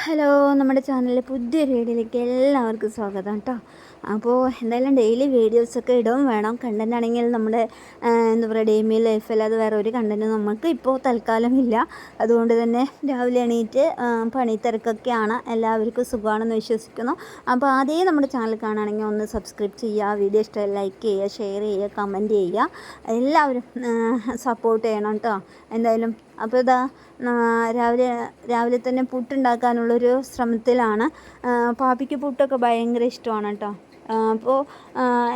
Hello നമ്മുടെ ചാനലിലെ പുതിയൊരു വീഡിയോയിലേക്ക് എല്ലാവർക്കും സ്വാഗതം കേട്ടോ അപ്പോൾ എന്തായാലും ഡെയിലി വീഡിയോസൊക്കെ ഇടവും വേണം കണ്ടന്റ് ആണെങ്കിൽ നമ്മുടെ എന്താ പറയുക ഡെയിമി ലൈഫിൽ അത് വേറെ ഒരു കണ്ടന്റ് നമുക്ക് ഇപ്പോൾ തൽക്കാലം ഇല്ല. അതുകൊണ്ട് തന്നെ രാവിലെ എണീറ്റ് പണി തിരക്കൊക്കെയാണ്. എല്ലാവർക്കും സുഖമാണെന്ന് വിശ്വസിക്കുന്നു. അപ്പോൾ ആദ്യം നമ്മുടെ ചാനൽ കാണുകയാണെങ്കിൽ ഒന്ന് സബ്സ്ക്രൈബ് ചെയ്യുക. വീഡിയോ ഇഷ്ടമായി ലൈക്ക് ചെയ്യുക ഷെയർ ചെയ്യുക കമന്റ് ചെയ്യുക. എല്ലാവരും സപ്പോർട്ട് ചെയ്യണം കേട്ടോ എന്തായാലും അപ്പോൾ ഇതാ രാവിലെ രാവിലെ തന്നെ പുട്ടുണ്ടാക്കാനുള്ളൊരു ശ്രമത്തിലാണ്. പാപ്പിക്ക് പുട്ടൊക്കെ ഭയങ്കര ഇഷ്ടമാണ് കേട്ടോ. അപ്പോൾ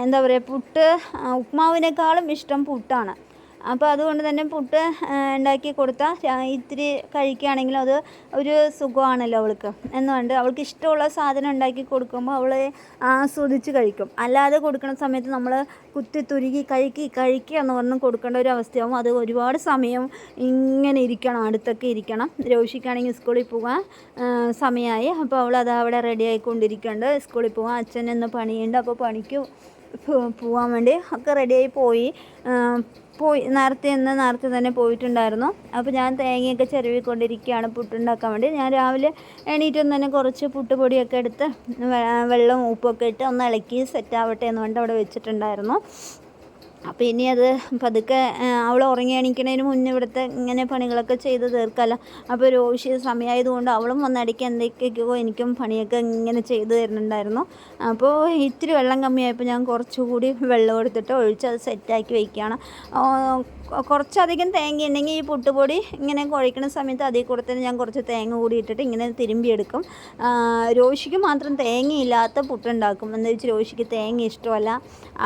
എന്താ പറയുക പുട്ട് ഉപ്മാവിനേക്കാളും ഇഷ്ടം പുട്ടാണ്. അപ്പോൾ അതുകൊണ്ട് തന്നെ പുട്ട് ഉണ്ടാക്കി കൊടുത്താൽ ഇത്തിരി കഴിക്കുകയാണെങ്കിലും അത് ഒരു സുഖമാണല്ലോ അവൾക്ക്. എന്നുകൊണ്ട് അവൾക്ക് ഇഷ്ടമുള്ള സാധനം ഉണ്ടാക്കി കൊടുക്കുമ്പോൾ അവൾ ആസ്വദിച്ച് കഴിക്കും. അല്ലാതെ കൊടുക്കുന്ന സമയത്ത് നമ്മൾ കുത്തി തുരുകി കഴിക്കി കഴിക്കുക എന്ന് പറഞ്ഞ് കൊടുക്കേണ്ട ഒരു അവസ്ഥയാവും. അത് ഒരുപാട് സമയം ഇങ്ങനെ ഇരിക്കണം അടുത്തൊക്കെ ഇരിക്കണം. രോഷിക്കാണെങ്കിൽ സ്കൂളിൽ പോകാൻ സമയമായി. അപ്പോൾ അവൾ അത് അവിടെ റെഡി സ്കൂളിൽ പോകാൻ അച്ഛൻ എന്ന് പണിയുണ്ട്. അപ്പോൾ പണിക്ക് പോ- പോവാൻ വേണ്ടി ഒക്കെ റെഡിയായി പോയി. പോയി നേരത്തെ ഇന്ന് നേരത്തെ തന്നെ പോയിട്ടുണ്ടായിരുന്നു. അപ്പോൾ ഞാൻ തേങ്ങയൊക്കെ ചിരവിക്കൊണ്ടിരിക്കുകയാണ് പുട്ടുണ്ടാക്കാൻ വേണ്ടി. ഞാൻ രാവിലെ എണീറ്റ് തന്നെ കുറച്ച് പുട്ടുപൊടിയൊക്കെ എടുത്ത് വെള്ളം ഉപ്പൊക്കെ ഇട്ട് ഒന്ന് ഇളക്കി സെറ്റ് ആവട്ടെ എന്ന് പറഞ്ഞിട്ട് അവിടെ വെച്ചിട്ടുണ്ടായിരുന്നു. അപ്പോൾ ഇനി അത് പതുക്കെ അവൾ ഉറങ്ങി എണീക്കണതിന് മുന്നേ ഇവിടുത്തെ ഇങ്ങനെ പണികളൊക്കെ ചെയ്ത് തീർക്കാമല്ലോ അപ്പോൾ രോഷി സമയമായതുകൊണ്ട് അവളും വന്നടിക്ക് എന്തൊക്കെയൊക്കെയോ എനിക്കും പണിയൊക്കെ ഇങ്ങനെ ചെയ്ത് തരുന്നുണ്ടായിരുന്നു. അപ്പോൾ ഇത്തിരി വെള്ളം കമ്മിയായപ്പോൾ ഞാൻ കുറച്ചുകൂടി വെള്ളം എടുത്തിട്ട് ഒഴിച്ച് അത് സെറ്റാക്കി വയ്ക്കുകയാണ് കുറച്ചധികം തേങ്ങ ഉണ്ടെങ്കിൽ ഈ പുട്ടുപൊടി ഇങ്ങനെ കുഴക്കുന്ന സമയത്ത് അതിൽ കൂടെ തന്നെ ഞാൻ കുറച്ച് തേങ്ങ കൂടി ഇട്ടിട്ട് ഇങ്ങനെ തിരുമ്പിയെടുക്കും രോഷിക്ക് മാത്രം തേങ്ങയില്ലാത്ത പുട്ടുണ്ടാക്കും. എന്താ വെച്ചാൽ രോഷിക്ക് തേങ്ങ ഇഷ്ടമല്ല.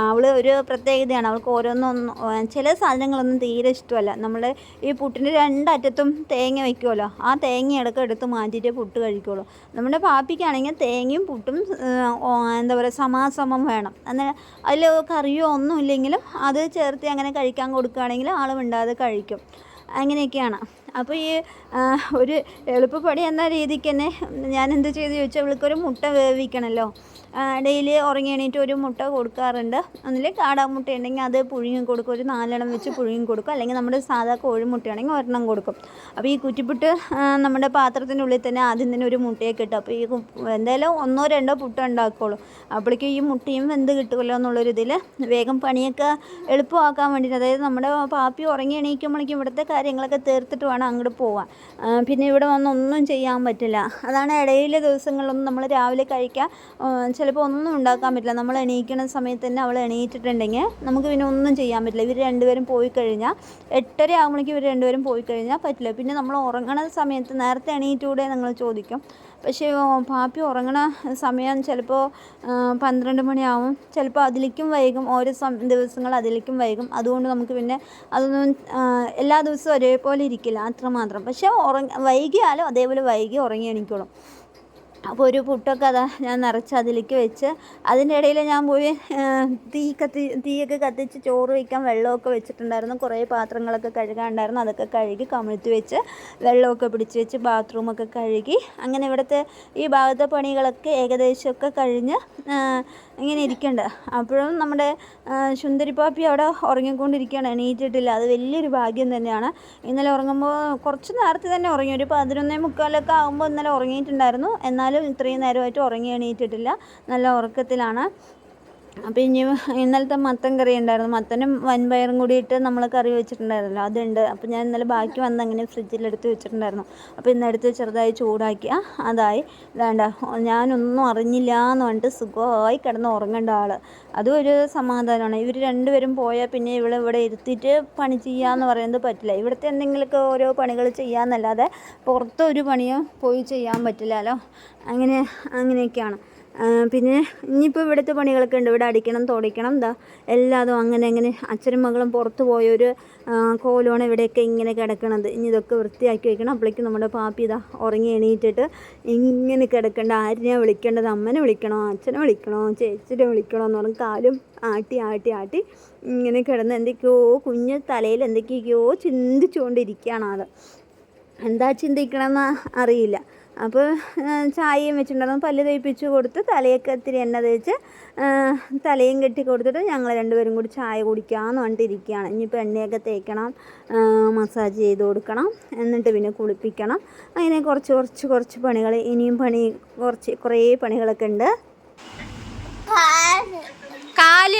അവൾ ഒരു പ്രത്യേകതയാണ്. അവൾക്ക് ഓരോന്നൊന്നും ചില സാധനങ്ങളൊന്നും തീരെ ഇഷ്ടമല്ല. നമ്മൾ ഈ പുട്ടിന്റെ രണ്ടറ്റത്തും തേങ്ങ വയ്ക്കുമല്ലോ ആ തേങ്ങ ഇടയ്ക്ക് എടുത്ത് മാറ്റിയിട്ട് പുട്ട് കഴിക്കുള്ളൂ. നമ്മുടെ പാപ്പിക്കാണെങ്കിൽ തേങ്ങയും പുട്ടും എന്താ പറയുക സമാസമം വേണം. എന്നാൽ അതിൽ കറിയോ ഒന്നും ഇല്ലെങ്കിലും അത് ചേർത്ത് അങ്ങനെ കഴിക്കാൻ കൊടുക്കുകയാണെങ്കിൽ ആൾ മിണ്ടാതെ കഴിക്കും. അങ്ങനെയൊക്കെയാണ്. അപ്പോൾ ഈ ഒരു എളുപ്പപ്പടി എന്ന രീതിക്ക് തന്നെ ഞാൻ എന്ത് ചെയ്തു ചോദിച്ചാൽ അവൾക്കൊരു മുട്ട വേവിക്കണമല്ലോ. ഡെയിലി ഉറങ്ങി എണീറ്റ് ഒരു മുട്ട കൊടുക്കാറുണ്ട്. അതിൽ കാടാ മുട്ട ഉണ്ടെങ്കിൽ അത് പുഴുങ്ങി കൊടുക്കും. ഒരു നാലെണ്ണം വെച്ച് പുഴുങ്ങി കൊടുക്കും. അല്ലെങ്കിൽ നമ്മുടെ സാധാ കോഴിമുട്ടയാണെങ്കിൽ ഒരെണ്ണം കൊടുക്കും. അപ്പോൾ ഈ കുറ്റിപ്പുട്ട് നമ്മുടെ പാത്രത്തിന്റെ ഉള്ളിൽ തന്നെ ആദ്യം തന്നെ ഒരു മുട്ടയൊക്കെ ഇട്ടു അപ്പോൾ ഈ എന്തായാലും ഒന്നോ രണ്ടോ പുട്ട ഉണ്ടാക്കുള്ളൂ. അപ്പോഴേക്കും ഈ മുട്ടയും വെന്ത് കിട്ടുമല്ലോ എന്നുള്ളൊരു ഇതിൽ വേഗം പണിയൊക്കെ എളുപ്പമാക്കാൻ വേണ്ടിയിട്ട് അതായത് നമ്മുടെ പാപ്പി ഉറങ്ങി എണീക്കുമ്പോഴേക്കും ഇവിടുത്തെ കാര്യങ്ങളൊക്കെ തീർത്തിട്ട് വേണം അങ്ങോട്ട് പോവാൻ. പിന്നെ ഇവിടെ വന്ന് ഒന്നും ചെയ്യാൻ പറ്റില്ല. അതാണ് ഇടയിലെ ദിവസങ്ങളിലൊന്നും നമ്മൾ രാവിലെ കഴിക്കാൻ ചിലപ്പോൾ ഒന്നും ഉണ്ടാക്കാൻ പറ്റില്ല. നമ്മൾ എണീക്കുന്ന സമയത്ത് തന്നെ അവൾ എണീറ്റിട്ടുണ്ടെങ്കിൽ നമുക്ക് പിന്നെ ഒന്നും ചെയ്യാൻ പറ്റില്ല. ഇവർ രണ്ടുപേരും പോയി കഴിഞ്ഞാൽ എട്ടര ആകുമ്പോഴേക്കും ഇവർ രണ്ടുപേരും പോയി കഴിഞ്ഞാൽ പറ്റില്ല. പിന്നെ നമ്മൾ ഉറങ്ങണ സമയത്ത് നേരത്തെ എണീറ്റൂടെ നിങ്ങൾ ചോദിക്കും. പക്ഷേ പാപ്പി ഉറങ്ങണ സമയം ചിലപ്പോൾ പന്ത്രണ്ട് മണിയാവും. ചിലപ്പോൾ അതിലേക്കും വൈകും. ഓരോ ദിവസങ്ങൾ അതിലേക്കും വൈകും. അതുകൊണ്ട് നമുക്ക് പിന്നെ അതൊന്നും എല്ലാ ദിവസവും ഒരേപോലെ ഇരിക്കില്ല. അത്രമാത്രം പക്ഷേ ഉറങ്ങി വൈകിയാലും അതേപോലെ വൈകി ഉറങ്ങി എണീക്കോളും അപ്പോൾ ഒരു പുട്ടൊക്കെ അതാ ഞാൻ നിറച്ച് അതിലേക്ക് വെച്ച് അതിന്റെ ഇടയിൽ ഞാൻ പോയി തീ കത്തി തീയൊക്കെ കത്തിച്ച് ചോറ് വയ്ക്കാൻ വെള്ളമൊക്കെ വെച്ചിട്ടുണ്ടായിരുന്നു. കുറേ പാത്രങ്ങളൊക്കെ കഴുകാനുണ്ടായിരുന്നു അതൊക്കെ കഴുകി കമിഴ്ത്തി വെച്ച് വെള്ളമൊക്കെ പിടിച്ച് വെച്ച് ബാത്റൂമൊക്കെ കഴുകി അങ്ങനെ ഇവിടുത്തെ ഈ ഭാഗത്തെ പണികളൊക്കെ ഏകദേശമൊക്കെ കഴിഞ്ഞ് ഇങ്ങനെ ഇരിക്കേണ്ട. അപ്പോഴും നമ്മുടെ സുന്ദരി സുന്ദരിപ്പാപ്പി അവിടെ ഉറങ്ങിക്കൊണ്ടിരിക്കുകയാണ്. എണീറ്റിട്ടില്ല. അത് വലിയൊരു ഭാഗ്യം തന്നെയാണ്. ഇന്നലെ ഉറങ്ങുമ്പോൾ കുറച്ച് നേരത്തെ തന്നെ ഉറങ്ങി. ഒരു പതിനൊന്നേ മുക്കാലൊക്കെ ആകുമ്പോൾ ഇന്നലെ ഉറങ്ങിയിട്ടുണ്ടായിരുന്നു. എന്നാലും ഇത്രയും നേരമായിട്ട് ഉറങ്ങി എണീറ്റിട്ടില്ല. നല്ല ഉറക്കത്തിലാണ്. അപ്പോൾ ഇനി ഇന്നലത്തെ മത്തൻ കറി ഉണ്ടായിരുന്നു. മത്തനും വൻപയറും കൂടി ഇട്ട് നമ്മൾ കറി വെച്ചിട്ടുണ്ടായിരുന്നല്ലോ അതുണ്ട്. അപ്പോൾ ഞാൻ ഇന്നലെ ബാക്കി വന്ന് അങ്ങനെ ഫ്രിഡ്ജിലെടുത്ത് വെച്ചിട്ടുണ്ടായിരുന്നു. അപ്പോൾ ഇന്നെടുത്ത് ചെറുതായി ചൂടാക്കിയ അതായി. വേണ്ട ഞാനൊന്നും അറിഞ്ഞില്ല എന്ന് പറഞ്ഞിട്ട് സുഖമായി കിടന്ന് ഉറങ്ങേണ്ട ആൾ അതും ഒരു സമാധാനമാണ്. ഇവർ രണ്ടുപേരും പോയാൽ പിന്നെ ഇവിടെ ഇവിടെ ഇരുത്തിയിട്ട് പണി ചെയ്യാന്ന് പറയുന്നത് പറ്റില്ല. ഇവിടുത്തെ എന്തെങ്കിലുമൊക്കെ ഓരോ പണികൾ ചെയ്യാമെന്നല്ലാതെ പുറത്തൊരു പണിയും പോയി ചെയ്യാൻ പറ്റില്ലല്ലോ. അങ്ങനെ അങ്ങനെയൊക്കെയാണ്. പിന്നെ ഇനിയിപ്പോൾ ഇവിടുത്തെ പണികളൊക്കെ ഉണ്ട്. ഇവിടെ അടിക്കണം തുടയ്ക്കണം. എന്താ എല്ലാതും അങ്ങനെ അങ്ങനെ അച്ഛനും മകളും പുറത്തു പോയൊരു കോലമാണ് ഇവിടെയൊക്കെ ഇങ്ങനെ കിടക്കണത്. ഇനി ഇതൊക്കെ വൃത്തിയാക്കി വെക്കണം. അപ്പോഴേക്കും നമ്മുടെ പാപ്പി ഇതാ ഉറങ്ങി എണീറ്റിട്ട് ഇങ്ങനെ കിടക്കേണ്ട. ആരിനെയാണ് വിളിക്കേണ്ടത്? അമ്മനെ വിളിക്കണോ? അച്ഛനെ വിളിക്കണോ? ചേച്ചിനെ വിളിക്കണോ എന്ന് പറഞ്ഞ് കാലും ആട്ടി ആട്ടി ആട്ടി ഇങ്ങനെ കിടന്ന് എന്തൊക്കെയോ കുഞ്ഞ് തലയിൽ എന്തൊക്കെയൊക്കെയോ ചിന്തിച്ചുകൊണ്ടിരിക്കുകയാണ് ആൾ എന്താ ചിന്തിക്കണമെന്ന് അറിയില്ല. അപ്പോൾ ചായയും വെച്ചിട്ടുണ്ടായിരുന്നു. പല്ല് തേപ്പിച്ച് കൊടുത്ത് തലയൊക്കെ ഇത്തിരി എണ്ണ തേച്ച് തലയും കെട്ടി കൊടുത്തിട്ട് ഞങ്ങൾ രണ്ടുപേരും കൂടി ചായ കുടിക്കാമെന്ന് പറഞ്ഞിട്ട് ഇരിക്കുകയാണ്. ഇനിയിപ്പോൾ എണ്ണയൊക്കെ തേക്കണം മസാജ് ചെയ്ത് കൊടുക്കണം എന്നിട്ട് പിന്നെ കുളിപ്പിക്കണം. അങ്ങനെ കുറച്ച് കുറച്ച് കുറച്ച് പണികൾ ഇനിയും പണി കുറച്ച് കുറേ പണികളൊക്കെ ഉണ്ട്. കാൽ.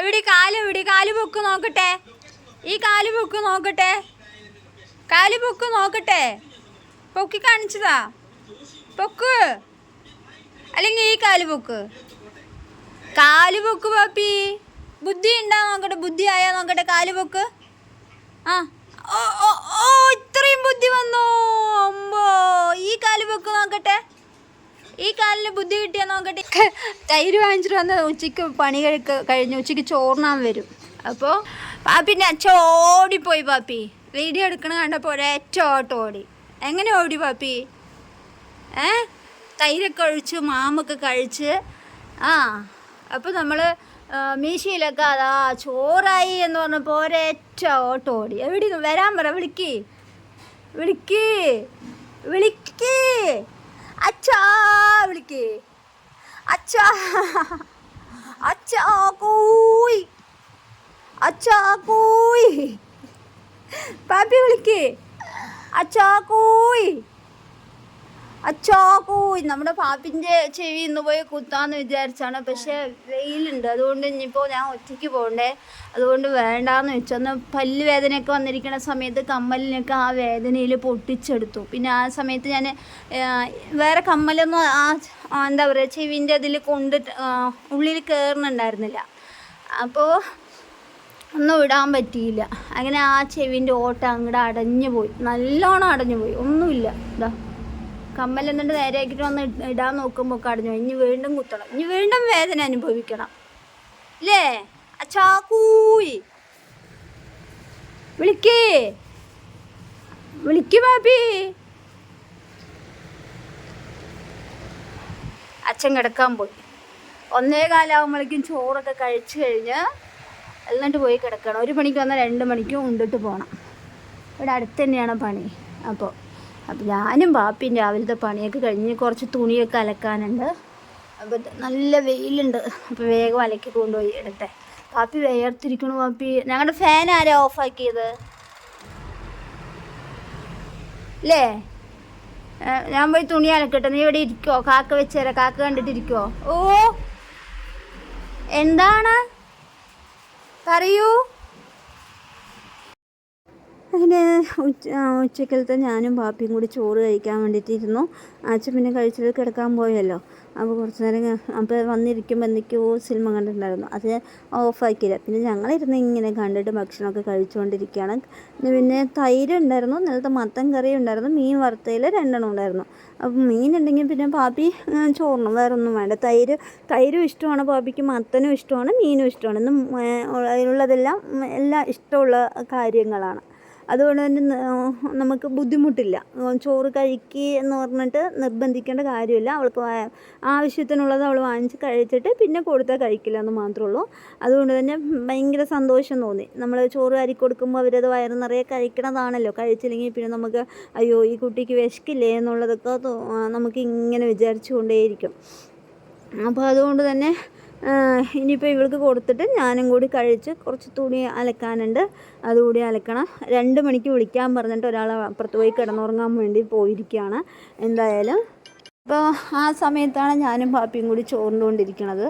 എവിടെ കാൽ? എവിടെ? കാൽ പൊക്ക് നോക്കട്ടെ. ഈ കാൽ പൊക്ക് നോക്കട്ടെ. കാൽ പൊക്ക് നോക്കട്ടെ. പൊക്കി കാണിച്ചതാ. പൊക്ക്. അല്ലെങ്കിൽ ഈ കാൽ പൊക്ക്. കാൽ പൊക്ക് പാപ്പി. ബുദ്ധി ഉണ്ടാ നോക്കട്ടെ ബുദ്ധി ആയാ നോക്കട്ടെ കാൽ പൊക്ക്. ആ. ഓ ഓ ഇത്രയും ബുദ്ധി വന്നു. അമ്പോ. ഈ കാൽ പൊക്ക് നോക്കട്ടെ. ഈ കാലിന് ബുദ്ധി കിട്ടിയാ നോക്കട്ടെ. തൈര് വാങ്ങിച്ചിട്ട് വന്ന് ഉച്ചയ്ക്ക് പണി കഴിക്ക കഴിഞ്ഞ് ഉച്ചയ്ക്ക് ചോറിനാൻ വരും. അപ്പോൾ പാപ്പിന്റെ അച്ഛൻ ഓടിപ്പോയി പാപ്പി. വീഡിയോ എടുക്കണ കണ്ടപ്പോൾ ഒരേറ്റ ഓട്ടം ഓടി. എങ്ങനെ ഓടി പാപ്പി? ഏ? തൈരൊക്കെ ഒഴിച്ച് മാമൊക്കെ കഴിച്ച്. ആ അപ്പോൾ നമ്മൾ മീശയിലൊക്കെ അതാ ചോറായി എന്ന് പറഞ്ഞപ്പോൾ ഒരേറ്റ ഓട്ടം ഓടി. എവിടെ വരാൻ പറ വിളിക്ക്. വിളിക്ക്. വിളിക്ക്. അച്ഛാ വിളിക്ക്. അച്ഛാ. അച്ഛാ കൂയ്. അച്ഛാ കൂയ്. പാപ്പി വിളിക്ക്. അച്ഛാ കൂയ്. അച്ഛാ പോയി നമ്മുടെ പാപ്പിന്റെ ചെവി ഇന്ന് പോയി കുത്താന്ന് വിചാരിച്ചാണ്. പക്ഷെ വെയിലുണ്ട്. അതുകൊണ്ട് ഇനിയിപ്പോൾ ഞാൻ ഒറ്റയ്ക്ക് പോകണ്ടേ. അതുകൊണ്ട് വേണ്ടാന്ന് വെച്ചു. അന്ന് പല്ല് വന്നിരിക്കുന്ന സമയത്ത് കമ്മലിനൊക്കെ ആ വേദനയിൽ പൊട്ടിച്ചെടുത്തു. പിന്നെ ആ സമയത്ത് ഞാൻ വേറെ കമ്മലൊന്നും ആ എന്താ പറയുക ചെവിന്റെ അതിൽ കൊണ്ട് ഉള്ളിൽ കയറുന്നുണ്ടായിരുന്നില്ല അപ്പോൾ ഒന്നും ഇടാൻ പറ്റിയില്ല. അങ്ങനെ ആ ചെവിന്റെ ഓട്ട അങ്ങോട്ട് അടഞ്ഞു പോയി. നല്ലോണം അടഞ്ഞു പോയി. ഒന്നുമില്ല. ഇതാ കമ്മൽ എന്നിട്ട് നേരെയാക്കിട്ട് വന്ന് ഇടാൻ നോക്കുമ്പോൾ കടഞ്ഞു. ഇനി വീണ്ടും കുത്തണം. ഇനി വീണ്ടും വേദന അനുഭവിക്കണം. ഇല്ലേ? അച്ചാക്കൂയി വിളിക്കേ. വിളിക്കൂ ബാബി അച്ഛൻ കിടക്കാൻ പോയി. ഒന്നേ കാലാവുമ്പോഴേക്കും ചോറൊക്കെ കഴിച്ചു കഴിഞ്ഞ് എന്നിട്ട് പോയി കിടക്കണം. ഒരു മണിക്ക് വന്നാൽ രണ്ട് മണിക്കും ഉണ്ടിട്ട് പോകണം ഇവിടെ അടുത്ത് തന്നെയാണ് പണി. അപ്പോൾ അപ്പോൾ ഞാനും പാപ്പിയും രാവിലത്തെ പണിയൊക്കെ കഴിഞ്ഞ് കുറച്ച് തുണിയൊക്കെ അലക്കാനുണ്ട്. അപ്പം നല്ല വെയിലുണ്ട്. അപ്പോൾ വേഗം അലക്കി കൊണ്ടുപോയി ഇടട്ടെ. പാപ്പി വേർത്തിരിക്കണു പാപ്പി ഞങ്ങളുടെ ഫാൻ ആരാ ഓഫാക്കിയത് അല്ലേ ഞാൻ പോയി തുണി അലക്കട്ടെ. നീ ഇവിടെ ഇരിക്കോ. കാക്ക വെച്ചേരാ. കാക്ക കണ്ടിട്ടിരിക്കോ ഓ! എന്താണ്? പറയൂ. അങ്ങനെ ഉച്ച ഉച്ചക്കലത്തെ ഞാനും പാപ്പിയും കൂടി ചോറ് കഴിക്കാൻ വേണ്ടിയിട്ടിരുന്നു. അച്ഛൻ പിന്നെ കഴിച്ചിട്ട് കിടക്കാൻ പോയല്ലോ. അപ്പോൾ കുറച്ച് നേരം അപ്പോൾ വന്നിരിക്കുമ്പോൾ എന്തൊക്കെയോ സിനിമ കണ്ടിട്ടുണ്ടായിരുന്നു. അത് ഓഫാക്കിയില്ല. പിന്നെ ഞങ്ങളിരുന്ന് ഇങ്ങനെ കണ്ടിട്ട് ഭക്ഷണമൊക്കെ കഴിച്ചുകൊണ്ടിരിക്കുകയാണ് പിന്നെ തൈര് ഉണ്ടായിരുന്നു. നേരത്തെ മത്തൻ കറി ഉണ്ടായിരുന്നു. മീൻ വറുത്തയിൽ രണ്ടെണ്ണം ഉണ്ടായിരുന്നു. അപ്പോൾ മീൻ ഉണ്ടെങ്കിൽ പിന്നെ പാപ്പി ചോറിനും വേറെ ഒന്നും വേണ്ട. തൈര് തൈരും ഇഷ്ടമാണ്. പാപ്പിക്ക് മത്തനും ഇഷ്ടമാണ്. മീനും ഇഷ്ടമാണ്. ഇന്ന് അതിലുള്ളതെല്ലാം എല്ലാം ഇഷ്ടമുള്ള കാര്യങ്ങളാണ്. അതുകൊണ്ട് തന്നെ നമുക്ക് ബുദ്ധിമുട്ടില്ല. ചോറ് കഴിക്കുക എന്ന് പറഞ്ഞിട്ട് നിർബന്ധിക്കേണ്ട കാര്യമില്ല. അവൾക്ക് ആവശ്യത്തിനുള്ളത് അവൾ വാങ്ങിച്ച് കഴിച്ചിട്ട് പിന്നെ കൊടുത്താൽ കഴിക്കില്ല എന്ന് മാത്രമേ ഉള്ളൂ അതുകൊണ്ട് തന്നെ ഭയങ്കര സന്തോഷം തോന്നി. നമ്മൾ ചോറ് അരി കൊടുക്കുമ്പോൾ അവരത് വയറ് നിറയെ കഴിക്കണതാണല്ലോ. കഴിച്ചില്ലെങ്കിൽ പിന്നെ നമുക്ക് അയ്യോ ഈ കുട്ടിക്ക് വിശക്കില്ലേ എന്നുള്ളതൊക്കെ നമുക്ക് ഇങ്ങനെ വിചാരിച്ചു കൊണ്ടേയിരിക്കും അപ്പോൾ അതുകൊണ്ട് തന്നെ ഇനിയിപ്പോൾ ഇവൾക്ക് കൊടുത്തിട്ട് ഞാനും കൂടി കഴിച്ച് കുറച്ച് തുണി അലക്കാനുണ്ട്. അതുകൂടി അലക്കണം. രണ്ട് മണിക്ക് വിളിക്കാൻ പറഞ്ഞിട്ട് ഒരാൾ അപ്പുറത്ത് പോയി കിടന്നുറങ്ങാൻ വേണ്ടി പോയിരിക്കുകയാണ്. എന്തായാലും അപ്പോൾ ആ സമയത്താണ് ഞാനും പാപ്പിയും കൂടി ചോറിട്ടുകൊണ്ടിരിക്കണത്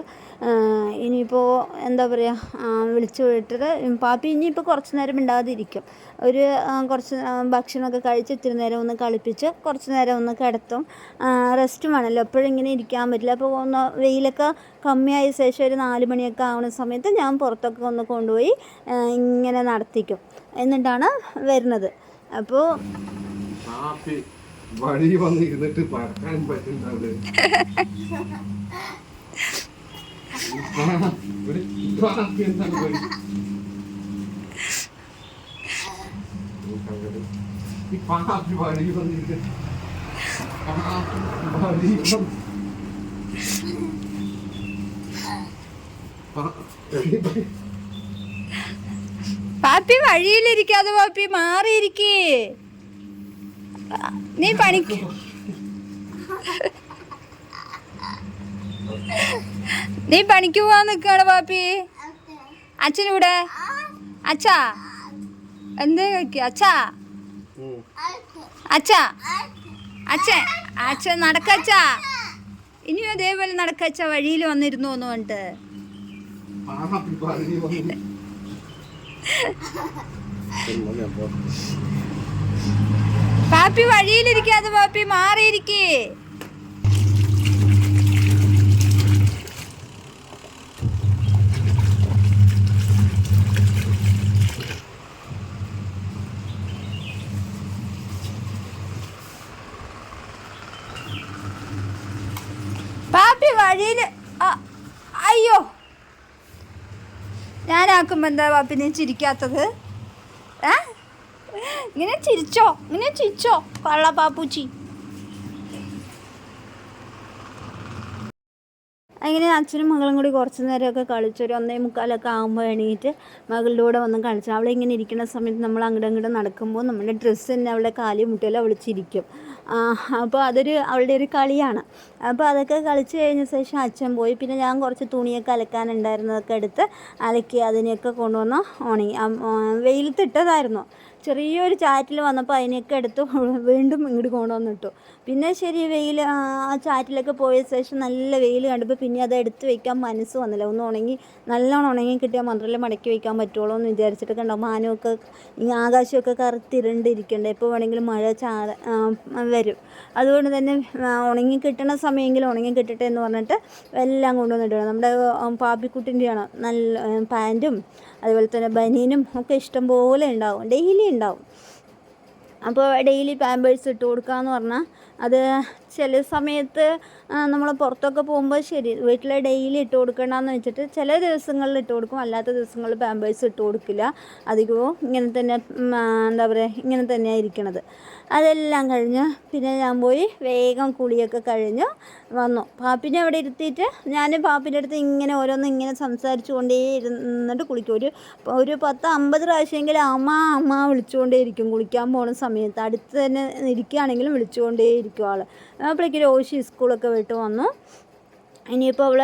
ഇനിയിപ്പോൾ എന്താ പറയുക വിളിച്ചു പോയിട്ടത് പാപ്പി ഇനിയിപ്പോൾ കുറച്ച് നേരം മിണ്ടാതിരിക്കും. ഒരു കുറച്ച് ഭക്ഷണമൊക്കെ കഴിച്ച് ഇത്തിരി നേരം ഒന്ന് കളിപ്പിച്ച് കുറച്ച് നേരം ഒന്ന് കിടത്തും. റെസ്റ്റ് വേണമല്ലോ എപ്പോഴും ഇങ്ങനെ ഇരിക്കാൻ പറ്റില്ല. അപ്പോൾ ഒന്ന് വെയിലൊക്കെ കമ്മിയായ ശേഷം ഒരു നാല് മണിയൊക്കെ ആവുന്ന സമയത്ത് ഞാൻ പുറത്തൊക്കെ ഒന്ന് കൊണ്ടുപോയി ഇങ്ങനെ നടത്തിക്കും. എന്നിട്ടാണ് വരുന്നത്. അപ്പോൾ വഴി വന്ന് ഇരുന്നിട്ട് പറക്കാൻ പോയി ഈ പാപ്പി വഴി വന്നിട്ട് വഴി പാപ്പി വഴിയിലിരിക്കാതെ പാപ്പി മാറിയിരിക്കേ. നീ പണിക്ക് നീ പണിക്ക് പോവാൻ നിൽക്കാണ് പാപ്പി. അച്ഛനിവിടെ? അച്ഛാ? എന്തേ അച്ഛാ? അച്ഛാ? അച്ഛൻ അച്ഛൻ നടക്കച്ചാ? ഇനിയും അതേപോലെ നടക്കച്ച വഴിയിൽ വന്നിരുന്നു എന്ന് പറഞ്ഞിട്ട്. പാപ്പി വഴിയിലിരിക്കാതെ പാപ്പി മാറിയിരിക്കേ. പാപ്പി വഴിയിൽ അയ്യോ. ഞാനാക്കുമ്പോ എന്താ പാപ്പി നീ ചിരിക്കാത്തത്? ഇങ്ങനെ ചിരിച്ചോ ഇങ്ങനെ ചിരിച്ചോ കള്ള പാപ്പൂച്ചി അങ്ങനെ അച്ഛനും മകളും കൂടി കുറച്ച് നേരമൊക്കെ കളിച്ചു ഒരു ഒന്നേ മുക്കാലൊക്കെ ആകുമ്പോൾ എണീറ്റ് മകളുടെ കൂടെ വന്ന് കളിച്ചു അവളെ ഇങ്ങനെ ഇരിക്കുന്ന സമയത്ത് നമ്മൾ അങ്ങോട്ടും ഇങ്ങോട്ടും നടക്കുമ്പോൾ നമ്മുടെ ഡ്രസ്സ് തന്നെ അവളുടെ കാലി മുട്ടിയെല്ലാം ചിരിക്കും. അപ്പോൾ അതൊരു അവളുടെ ഒരു കളിയാണ്. അപ്പോൾ അതൊക്കെ കളിച്ച് കഴിഞ്ഞ ശേഷം അച്ഛൻ പോയി. പിന്നെ ഞാൻ കുറച്ച് തുണിയൊക്കെ അലക്കാനുണ്ടായിരുന്നതൊക്കെ എടുത്ത് അലക്കി അതിനെയൊക്കെ കൊണ്ടുവന്ന് ഉണങ്ങി. വെയിലത്തിട്ടതായിരുന്നു ചെറിയൊരു ചാറ്റിൽ വന്നപ്പോൾ അതിനെയൊക്കെ എടുത്ത് വീണ്ടും ഇങ്ങോട്ട് കൊണ്ടുവന്നിട്ടു പിന്നെ ശരി വെയിൽ ആ ചാറ്റിലൊക്കെ പോയ ശേഷം നല്ല വെയിൽ കണ്ടപ്പോൾ പിന്നെ അത് എടുത്ത് വെക്കാൻ മനസ്സ് വന്നില്ല. ഒന്ന് ഉണങ്ങി നല്ലോണം ഉണങ്ങി കിട്ടിയാൽ മാത്രമല്ലേ മടക്കി വെക്കാൻ പറ്റുള്ളൂ എന്ന് വിചാരിച്ചിട്ടൊക്കെ കണ്ടോ മാനമൊക്കെ ഈ ആകാശമൊക്കെ കറുത്തിരണ്ടിരിക്കണ്ടേ എപ്പോൾ വേണമെങ്കിലും മഴ ചാറ വരും. അതുകൊണ്ട് തന്നെ ഉണങ്ങി കിട്ടണ സമയമെങ്കിലും ഉണങ്ങി കിട്ടട്ടെ എന്ന് പറഞ്ഞിട്ട് എല്ലാം കൊണ്ടുവന്നിട്ടാണ് നമ്മുടെ പാപ്പിക്കുട്ടിന്റെയാണ് നല്ല പാന്റും അതുപോലെ തന്നെ ബനീനും ഒക്കെ ഇഷ്ടം പോലെ ഉണ്ടാവും. ഡെയിലി ഉണ്ടാവും. അപ്പോൾ ഡെയിലി പാമ്പേഴ്സ് ഇട്ട് കൊടുക്കുക എന്ന് പറഞ്ഞാൽ അത് ചില സമയത്ത് നമ്മൾ പുറത്തൊക്കെ പോകുമ്പോൾ ശരി വീട്ടിൽ ഡെയിലി ഇട്ട് കൊടുക്കണമെന്ന് വെച്ചിട്ട് ചില ദിവസങ്ങളിൽ ഇട്ട് കൊടുക്കും. അല്ലാത്ത ദിവസങ്ങളിൽ പാമ്പേഴ്സ് ഇട്ട് കൊടുക്കില്ല. അധികവും ഇങ്ങനെ തന്നെ എന്താ പറയുക ഇങ്ങനെ തന്നെയാണ് ഇരിക്കണത്. അതെല്ലാം കഴിഞ്ഞ് പിന്നെ ഞാൻ പോയി വേഗം കുളിയൊക്കെ കഴിഞ്ഞ് വന്നു. പാപ്പിനെ അവിടെ ഇരുത്തിയിട്ട് ഞാൻ പാപ്പിന്റെ അടുത്ത് ഇങ്ങനെ ഓരോന്ന് ഇങ്ങനെ സംസാരിച്ചു കൊണ്ടേ ഇരുന്നിട്ട് കുളിക്കും. ഒരു ഒരു പത്ത് അമ്പത് പ്രാവശ്യമെങ്കിലും അമ്മ അമ്മ വിളിച്ചുകൊണ്ടേ ഇരിക്കും. കുളിക്കാൻ പോണ സമയത്ത് അടുത്ത് തന്നെ ഇരിക്കുകയാണെങ്കിലും വിളിച്ചുകൊണ്ടേ ഇരിക്കും ആൾ അപ്പോഴേക്ക് രോഷി സ്കൂളൊക്കെ വിട്ട് വന്നു. ഇനിയിപ്പോൾ അവൾ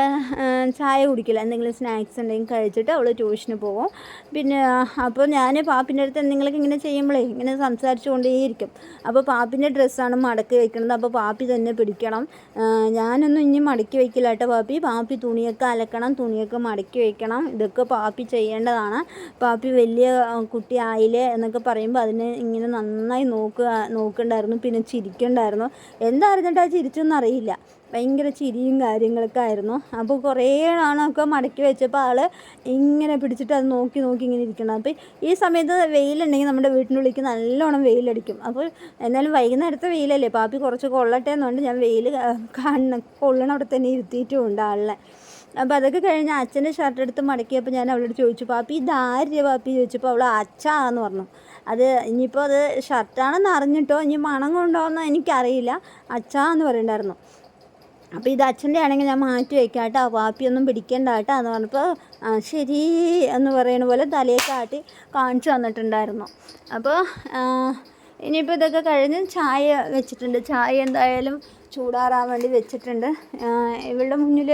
ചായ കുടിക്കില്ല. എന്തെങ്കിലും സ്നാക്സ് എന്തെങ്കിലും കഴിച്ചിട്ട് അവൾ ട്യൂഷന് പോകും. പിന്നെ അപ്പോൾ ഞാൻ പാപ്പിന്റെ അടുത്ത് എന്തെങ്കിലുമൊക്കെ ഇങ്ങനെ ചെയ്യുമ്പോഴേ ഇങ്ങനെ സംസാരിച്ചു കൊണ്ടേയിരിക്കും അപ്പോൾ പാപ്പിന്റെ ഡ്രസ്സാണ് മടക്കി വെക്കുന്നത് അപ്പോൾ പാപ്പി തന്നെ പിടിക്കണം. ഞാനൊന്നും ഇനി മടക്കി വയ്ക്കില്ല കേട്ടോ പാപ്പി. പാപ്പി തുണിയൊക്കെ അലക്കണം തുണിയൊക്കെ മടക്കി വയ്ക്കണം ഇതൊക്കെ പാപ്പി ചെയ്യേണ്ടതാണ്. പാപ്പി വലിയ കുട്ടി കുട്ടിയായില്ലേ എന്നൊക്കെ പറയുമ്പോൾ അതിനെ ഇങ്ങനെ നന്നായി നോക്കുക നോക്കണ്ടായിരുന്നു. പിന്നെ ചിരിക്കണ്ടായിരുന്നു. എന്താ ആ ചിരിച്ചൊന്നും അറിയില്ല. ഭയങ്കര ചിരിയും കാര്യങ്ങളൊക്കെ ആയിരുന്നു. അപ്പോൾ കുറേ നാളൊക്കെ മടക്കി വെച്ചപ്പോൾ ആൾ ഇങ്ങനെ പിടിച്ചിട്ട് അത് നോക്കി നോക്കി ഇങ്ങനെ ഇരിക്കണം. അപ്പോൾ ഈ സമയത്ത് വെയിലുണ്ടെങ്കിൽ നമ്മുടെ വീട്ടിനുള്ളിലേക്ക് നല്ലോണം വെയിലടിക്കും. അപ്പോൾ എന്നാലും വൈകുന്നേരത്തെ വെയിലല്ലേ? പാപ്പി കുറച്ച് കൊള്ളട്ടെ എന്നുകൊണ്ട് ഞാൻ വെയിൽ കാണണം. കൊള്ളണം അവിടെ തന്നെ ഇരുത്തിയിട്ടുമുണ്ട് ആളിനെ. അപ്പോൾ അതൊക്കെ കഴിഞ്ഞ് അച്ഛന്റെ ഷർട്ട് എടുത്ത് മടക്കിയപ്പോൾ ഞാൻ അവളോട് ചോദിച്ചു പാപ്പി ഇതാര്യ പാപ്പി? ചോദിച്ചപ്പോൾ അവൾ അച്ഛാന്ന് പറഞ്ഞു. അത് ഇനിയിപ്പോൾ അത് ഷർട്ടാണെന്ന് അറിഞ്ഞിട്ടോ? ഇനി മണം കൊണ്ടോ കൊണ്ടോന്നോ എനിക്കറിയില്ല. അച്ഛാന്ന് പറയണ്ടായിരുന്നു. അപ്പോൾ ഇത് അച്ഛന്റെ ആണെങ്കിൽ ഞാൻ മാറ്റി വയ്ക്കാം കേട്ടോ വാപ്പിയൊന്നും പിടിക്കേണ്ട കേട്ടോ. എന്ന് പറഞ്ഞപ്പോൾ ശരി എന്ന് പറയുന്ന പോലെ തലയെ കാട്ടി കാണിച്ചു വന്നിട്ടുണ്ടായിരുന്നു അപ്പോൾ ഇനിയിപ്പോൾ ഇതൊക്കെ കഴിഞ്ഞ് ചായ വെച്ചിട്ടുണ്ട്. ചായ എന്തായാലും ചൂടാറാൻ വേണ്ടി വെച്ചിട്ടുണ്ട്. ഇവളുടെ മുന്നിൽ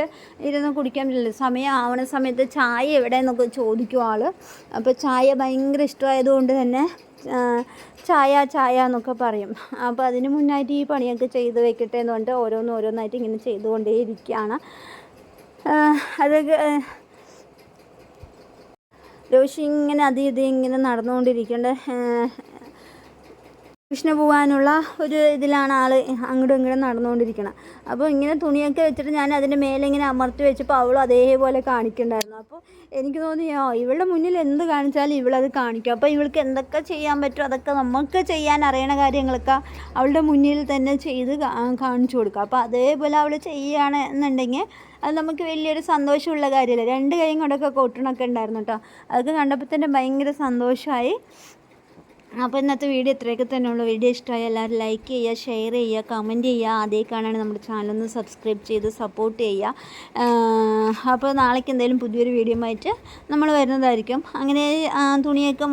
ഇരുന്ന് കുടിക്കാൻ പറ്റില്ല. സമയം ആവണ സമയത്ത് ചായ എവിടെ എന്നൊക്കെ ചോദിക്കും ആൾ അപ്പോൾ ചായ ഭയങ്കര ഇഷ്ടമായതുകൊണ്ട് തന്നെ ചായ ചായ എന്നൊക്കെ പറയും. അപ്പോൾ അതിന് മുന്നായിട്ട് ഈ പണിയൊക്കെ ചെയ്ത് വെക്കട്ടെ എന്ന് പറഞ്ഞിട്ട് ഓരോന്ന് ഓരോന്നായിട്ട് ഇങ്ങനെ ചെയ്തുകൊണ്ടേ ഇരിക്കുകയാണ് അതൊക്കെ രോഷി ഇങ്ങനെ അത് ഇത് ഇങ്ങനെ നടന്നുകൊണ്ടിരിക്കേണ്ട. കൃഷ്ണ പോകാനുള്ള ഒരു ഇതിലാണ് ആൾ അങ്ങോട്ടും ഇങ്ങോട്ടും നടന്നുകൊണ്ടിരിക്കണം. അപ്പോൾ ഇങ്ങനെ തുണിയൊക്കെ വെച്ചിട്ട് ഞാൻ അതിന്റെ മേലെ ഇങ്ങനെ അമർത്തി വെച്ചപ്പോൾ അവളും അതേപോലെ കാണിക്കണ്ടായിരുന്നു. അപ്പോൾ എനിക്ക് തോന്നി ആ ഇവളുടെ മുന്നിൽ എന്ത് കാണിച്ചാലും ഇവളത് കാണിക്കും. അപ്പോൾ ഇവൾക്ക് എന്തൊക്കെ ചെയ്യാൻ പറ്റുമോ അതൊക്കെ നമുക്ക് ചെയ്യാൻ അറിയണ കാര്യങ്ങളൊക്കെ അവളുടെ മുന്നിൽ തന്നെ ചെയ്ത് കാണിച്ചു കൊടുക്കുക അപ്പോൾ അതേപോലെ അവൾ ചെയ്യുകയാണ് എന്നുണ്ടെങ്കിൽ അത് നമുക്ക് വലിയൊരു സന്തോഷമുള്ള കാര്യമല്ലേ? രണ്ട് കൈയും കൊണ്ടൊക്കെ കൊട്ടണമൊക്കെ ഉണ്ടായിരുന്നു കേട്ടോ. അതൊക്കെ കണ്ടപ്പോൾ തന്നെ ഭയങ്കര സന്തോഷമായി. അപ്പോൾ ഇന്നത്തെ വീഡിയോ ഇത്രയൊക്കെ തന്നെ ഉള്ളൂ. വീഡിയോ ഇഷ്ടമായ എല്ലാവരും ലൈക്ക് ചെയ്യുക ഷെയർ ചെയ്യുക കമന്റ് ചെയ്യുക. ആദ്യമായിക്കാണാണ് നമ്മുടെ ചാനലൊന്ന് സബ്സ്ക്രൈബ് ചെയ്ത് സപ്പോർട്ട് ചെയ്യുക. അപ്പോൾ നാളേക്ക് എന്തെങ്കിലും പുതിയൊരു വീഡിയോ ആയിട്ട് നമ്മൾ വരുന്നതായിരിക്കും. അങ്ങനെ തുണിയൊക്കെ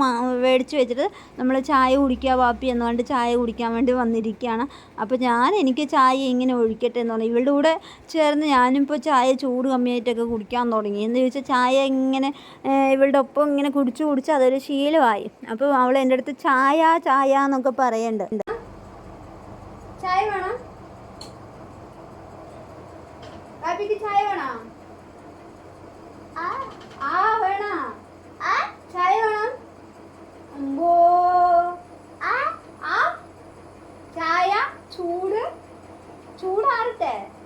മേടിച്ച് വെച്ചിട്ട് നമ്മൾ ചായ കുടിക്കുക വാപ്പി എന്ന് പറഞ്ഞിട്ട് ചായ കുടിക്കാൻ വേണ്ടി വന്നിരിക്കുകയാണ്. അപ്പോൾ ഞാൻ എനിക്ക് ചായ ഇങ്ങനെ ഒഴിക്കട്ടെ എന്ന് പറഞ്ഞു. ഇവളുടെ കൂടെ ചേർന്ന് ഞാനിപ്പോൾ ചായ ചൂട് കമ്മിയായിട്ടൊക്കെ കുടിക്കാൻ തുടങ്ങി. എന്ന് ചോദിച്ചാൽ ചായ ഇങ്ങനെ ഇവളുടെ ഒപ്പം ഇങ്ങനെ കുടിച്ച് കുടിച്ച് അതൊരു ശീലമായി. അപ്പോൾ അവൾ എന്റെ അടുത്ത് ചായ ചായ എന്നൊക്കെ പറയണ്ട്. ചായ വേണം? കാപ്പിക്ക് ചായ വേണം? ആ. വേണം? ചായ വേണം? അമ്പോ. ആ. ചായ ചൂട്. ചൂടാറട്ടെ.